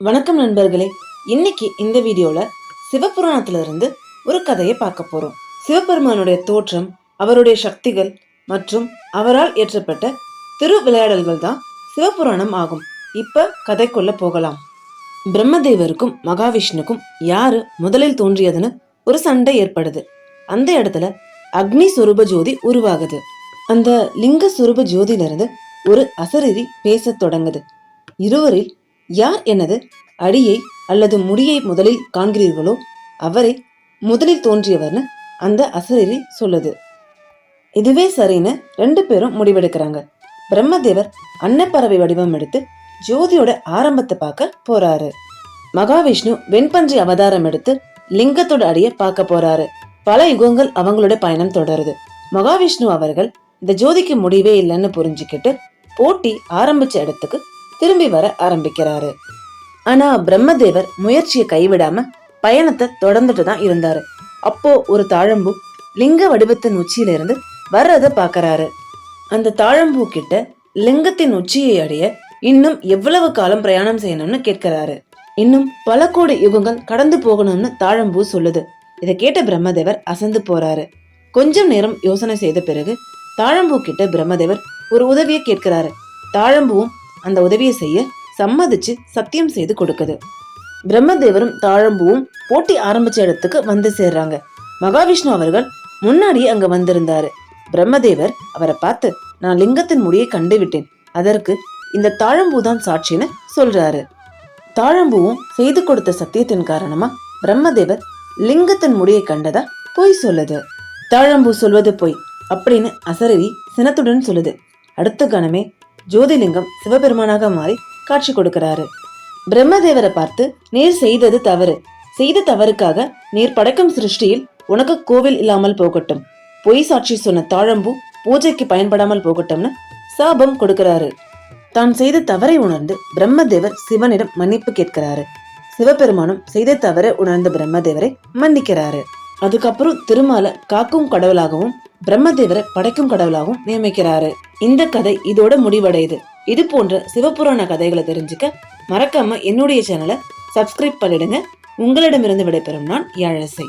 வணக்கம் நண்பர்களே. இன்னைக்கு இந்த வீடியோல சிவபுராணத்துல இருந்து ஒரு கதையை பார்க்க போறோம். சிவபெருமானுடைய தோற்றம் அவருடைய சக்திகள் மற்றும் அவரால் இயற்றப்பட்ட திரு விளையாடல்கள் தான் சிவபுராணம் ஆகும். இப்ப கதைக்குள்ள போகலாம். பிரம்மதேவருக்கும் மகாவிஷ்ணுக்கும் யாரு முதலில் தோன்றியதுன்னு ஒரு சண்டை ஏற்படுது. அந்த இடத்துல அக்னி சுரூப ஜோதி உருவாகுது. அந்த லிங்க சுரூப ஜோதியிலிருந்து ஒரு அசரீரி பேசத் தொடங்குது. இருவரில் யார் எனது அடியை அல்லது முடியை முதலில் காண்கிறீர்களோ அவரே முதலில் தோன்றியவர்னு அந்த அசரீரி சொல்லுது. இதுவே சரின்னு ரெண்டு பேரும் முடிவெடுக்கிறாங்க. பிரம்மதேவர் அன்னப்பறவை வடிவம் எடுத்து ஜோதியோட ஆரம்பத்தை பார்க்க போறாரு. மகாவிஷ்ணு வெண்பன்றி அவதாரம் எடுத்து லிங்கத்தோட அடியை பார்க்க போறாரு. பல யுகங்கள் அவங்களோட பயணம் தொடருது. மகாவிஷ்ணு அவர்கள் இந்த ஜோதிக்கு முடிவே இல்லைன்னு புரிஞ்சுக்கிட்டு போட்டி ஆரம்பிச்ச இடத்துக்கு திரும்பி வர ஆரம்பிக்கிறாரு. ஆனா பிரம்மதேவர் முயற்சியை கைவிடாம பயணத்தை தொடர்ந்துட்டு தான் இருந்தாரு. அப்போ ஒரு தாழம்பூ லிங்க வடிவத்தின் உச்சியில இருந்து வர்றத பாக்குறாரு அந்த தாழம்பூ கிட்ட லிங்கத்தின் உச்சியை அடைய இன்னும் எவ்வளவு காலம் பிரயாணம் செய்யணும்னு கேட்கிறாரு. இன்னும் பல கோடி யுகங்கள் கடந்து போகணும்னு தாழம்பூ சொல்லுது. இதை கேட்ட பிரம்மதேவர் அசந்து போறாரு. கொஞ்சம் நேரம் யோசனை செய்த பிறகு தாழம்பூ கிட்ட பிரம்மதேவர் ஒரு உதவியை கேட்கிறாரு. தாழம்பூவும் அந்த உதவியை செய்ய சம்மதிச்சு சத்தியம் செய்து கொடுக்குது. பிரம்மதேவரும் தாழம்பூவும் போட்டி ஆரம்பிச்ச இடத்துக்கு வந்து சேர்றாங்க. மகாவிஷ்ணு அவர்கள் முன்னாடியே அங்க வந்திருந்தாரு. பிரம்மதேவர் அவரை பார்த்து நான் லிங்கத்தின் முடியை கண்டு விட்டேன் அதற்கு இந்த தாழம்பூ தான் சாட்சின்னு சொல்றாரு. தாழம்பூவும் செய்து கொடுத்த சத்தியத்தின் காரணமா பிரம்மதேவர் லிங்கத்தின் முடியை கண்டதா பொய் சொல்லுது. தாழம்பூ சொல்வது பொய் அப்படின்னு அசரவி சினத்துடன் சொல்லுது. அடுத்த கணமே ஜோதிலிங்கம் சிவபெருமானாக மாறி காட்சி கொடுக்கிறாரு. பிரம்மதேவரை பார்த்து நீர் செய்தது தவறு. செய்த தவறுக்காக நீர் படைக்கும் சிருஷ்டியில் உனக்கு கோவில் இல்லாமல் போகட்டும். பொய் சாட்சி சொன்ன தாழம்பூ பூஜைக்கு பயன்படாமல் போகட்டும்னு சாபம் கொடுக்கிறாரு. தான் செய்த தவறை உணர்ந்து பிரம்மதேவர் சிவனிடம் மன்னிப்பு கேட்கிறாரு. சிவபெருமானும் செய்த தவறை உணர்ந்த பிரம்மதேவரை மன்னிக்கிறாரு. அதுக்கப்புறம் திருமால காக்கும் கடவுளாகவும் பிரம்மதேவரை படைக்கும் கடவுளாகவும் நியமிக்கிறாரு. இந்த கதை இதோட முடிவடையுது. இது போன்ற சிவபுராண கதைகளை தெரிஞ்சுக்க மறக்காம என்னுடைய சேனலை சப்ஸ்கிரைப் பண்ணிடுங்க. உங்களிடமிருந்து விடைபெறும் நான் யாழசை